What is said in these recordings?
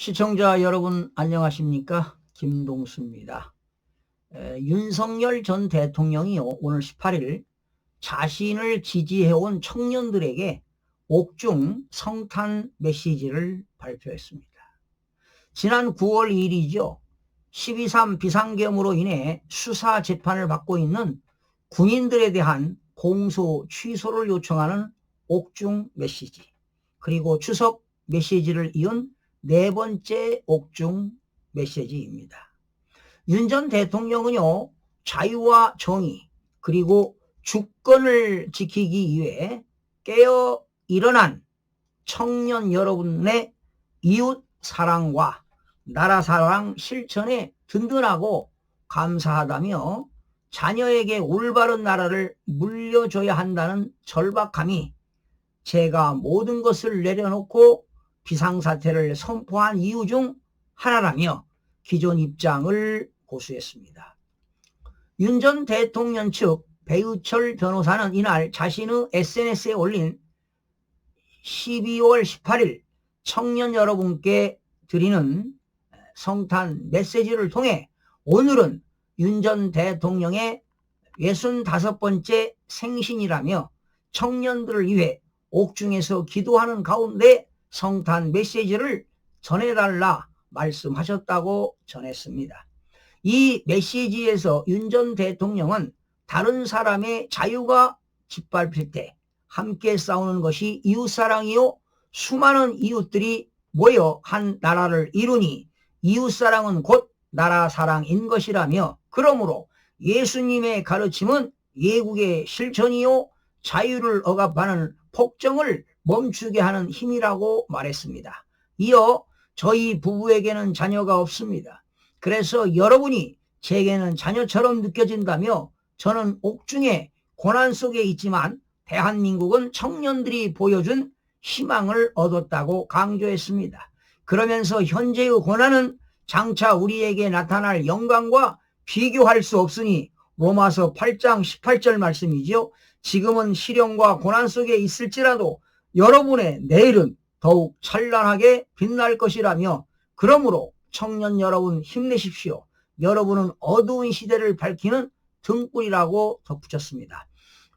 시청자 여러분 안녕하십니까 김동수입니다. 에, 윤석열 전 대통령이 오늘 18일 자신을 지지해온 청년들에게 옥중 성탄 메시지를 발표했습니다. 지난 9월 2일이죠. 12.3 비상계엄으로 인해 수사 재판을 받고 있는 군인들에 대한 공소 취소를 요청하는 옥중 메시지 그리고 추석 메시지를 이은 네 번째 옥중 메시지입니다. 윤 전 대통령은요, 자유와 정의, 그리고 주권을 지키기 위해 깨어 일어난 청년 여러분의 이웃 사랑과 나라 사랑 실천에 든든하고 감사하다며 자녀에게 올바른 나라를 물려줘야 한다는 절박함이 제가 모든 것을 내려놓고 비상사태를 선포한 이유 중 하나라며 기존 입장을 고수했습니다. 윤 전 대통령 측 배우철 변호사는 이날 자신의 SNS에 올린 12월 18일 청년 여러분께 드리는 성탄 메시지를 통해 오늘은 윤 전 대통령의 65번째 생신이라며 청년들을 위해 옥중에서 기도하는 가운데 성탄 메시지를 전해달라 말씀하셨다고 전했습니다. 이 메시지에서 윤 전 대통령은 다른 사람의 자유가 짓밟힐 때 함께 싸우는 것이 이웃사랑이요 수많은 이웃들이 모여 한 나라를 이루니 이웃사랑은 곧 나라 사랑인 것이라며 그러므로 예수님의 가르침은 예국의 실천이요 자유를 억압하는 폭정을 멈추게 하는 힘이라고 말했습니다. 이어 저희 부부에게는 자녀가 없습니다. 그래서 여러분이 제게는 자녀처럼 느껴진다며 저는 옥중에 고난 속에 있지만 대한민국은 청년들이 보여준 희망을 얻었다고 강조했습니다. 그러면서 현재의 고난은 장차 우리에게 나타날 영광과 비교할 수 없으니 로마서 8장 18절 말씀이지요. 지금은 시련과 고난 속에 있을지라도 여러분의 내일은 더욱 찬란하게 빛날 것이라며 그러므로 청년 여러분 힘내십시오. 여러분은 어두운 시대를 밝히는 등불이라고 덧붙였습니다.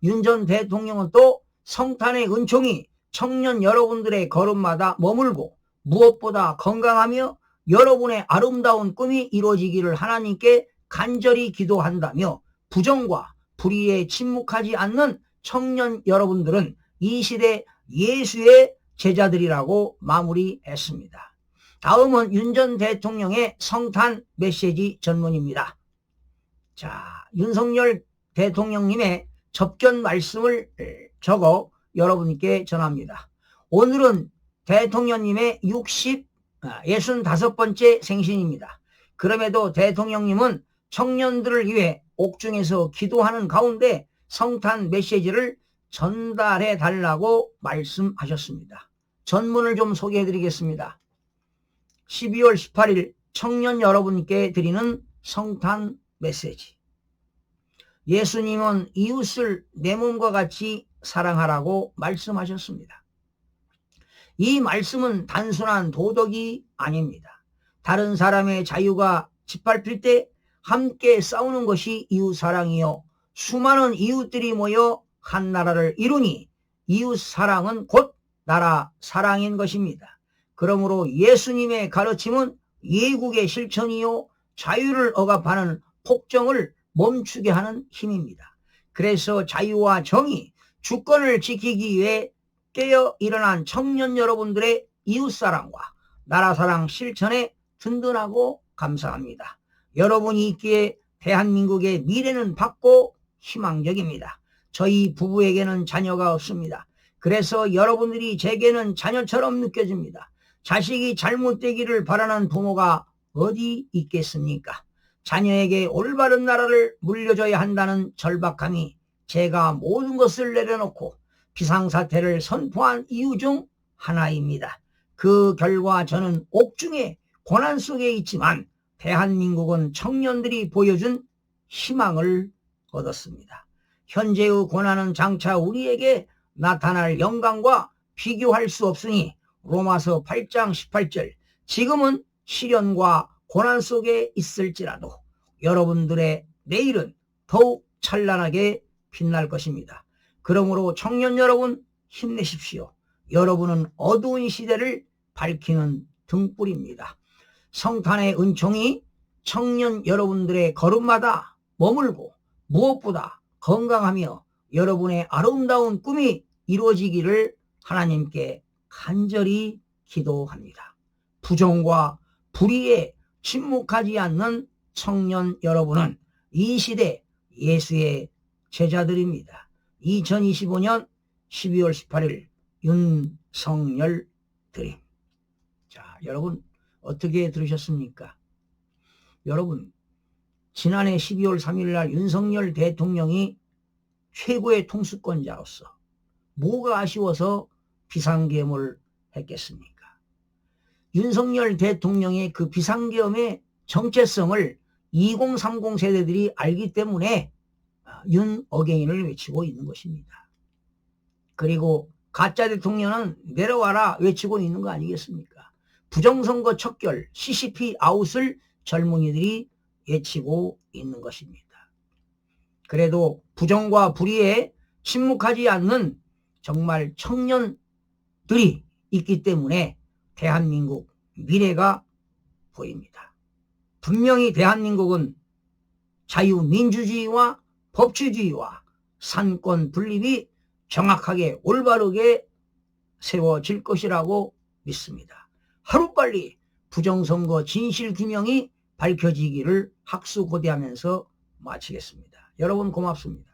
윤 전 대통령은 또 성탄의 은총이 청년 여러분들의 걸음마다 머물고 무엇보다 건강하며 여러분의 아름다운 꿈이 이루어지기를 하나님께 간절히 기도한다며 부정과 불의에 침묵하지 않는 청년 여러분들은 이 시대 예수의 제자들이라고 마무리했습니다. 다음은 윤 전 대통령의 성탄 메시지 전문입니다. 자, 윤석열 대통령님의 접견 말씀을 적어 여러분께 전합니다. 오늘은 대통령님의 60, 65번째 생신입니다. 그럼에도 대통령님은 청년들을 위해 옥중에서 기도하는 가운데 성탄 메시지를 전달해 달라고 말씀하셨습니다. 전문을 좀 소개해 드리겠습니다. 12월 18일 청년 여러분께 드리는 성탄 메시지. 예수님은 이웃을 내 몸과 같이 사랑하라고 말씀하셨습니다. 이 말씀은 단순한 도덕이 아닙니다. 다른 사람의 자유가 짓밟힐 때 함께 싸우는 것이 이웃 사랑이요. 수많은 이웃들이 모여 한 나라를 이루니 이웃 사랑은 곧 나라 사랑인 것입니다. 그러므로 예수님의 가르침은 예국의 실천이요. 자유를 억압하는 폭정을 멈추게 하는 힘입니다. 그래서 자유와 정의, 주권을 지키기 위해 깨어 일어난 청년 여러분들의 이웃사랑과 나라사랑 실천에 든든하고 감사합니다. 여러분이 있기에 대한민국의 미래는 밝고 희망적입니다. 저희 부부에게는 자녀가 없습니다. 그래서 여러분들이 제게는 자녀처럼 느껴집니다. 자식이 잘못되기를 바라는 부모가 어디 있겠습니까? 자녀에게 올바른 나라를 물려줘야 한다는 절박함이 제가 모든 것을 내려놓고 비상사태를 선포한 이유 중 하나입니다. 그 결과 저는 옥중에 고난 속에 있지만 대한민국은 청년들이 보여준 희망을 얻었습니다. 현재의 고난은 장차 우리에게 나타날 영광과 비교할 수 없으니 로마서 8장 18절 지금은 시련과 고난 속에 있을지라도 여러분들의 내일은 더욱 찬란하게 빛날 것입니다. 그러므로 청년 여러분 힘내십시오. 여러분은 어두운 시대를 밝히는 등불입니다. 성탄의 은총이 청년 여러분들의 걸음마다 머물고 무엇보다 건강하며 여러분의 아름다운 꿈이 이루어지기를 하나님께 간절히 기도합니다. 부정과 불의에 침묵하지 않는 청년 여러분은 이 시대 예수의 제자들입니다. 2025년 12월 18일 윤석열 드림. 자, 여러분 어떻게 들으셨습니까? 여러분 지난해 12월 3일 날 윤석열 대통령이 최고의 통수권자로서 뭐가 아쉬워서 비상계엄을 했겠습니까? 윤석열 대통령의 그 비상계엄의 정체성을 2030 세대들이 알기 때문에 아, 윤 어게인을 외치고 있는 것입니다. 그리고 가짜 대통령은 내려와라 외치고 있는 거 아니겠습니까? 부정선거 척결 CCP 아웃을 젊은이들이 외치고 있는 것입니다. 그래도 부정과 불의에 침묵하지 않는 정말 청년들이 있기 때문에 대한민국 미래가 보입니다. 분명히 대한민국은 자유민주주의와 법치주의와 산권 분립이 정확하게 올바르게 세워질 것이라고 믿습니다. 하루빨리 부정선거 진실규명이 밝혀지기를 학수고대하면서 마치겠습니다. 여러분 고맙습니다.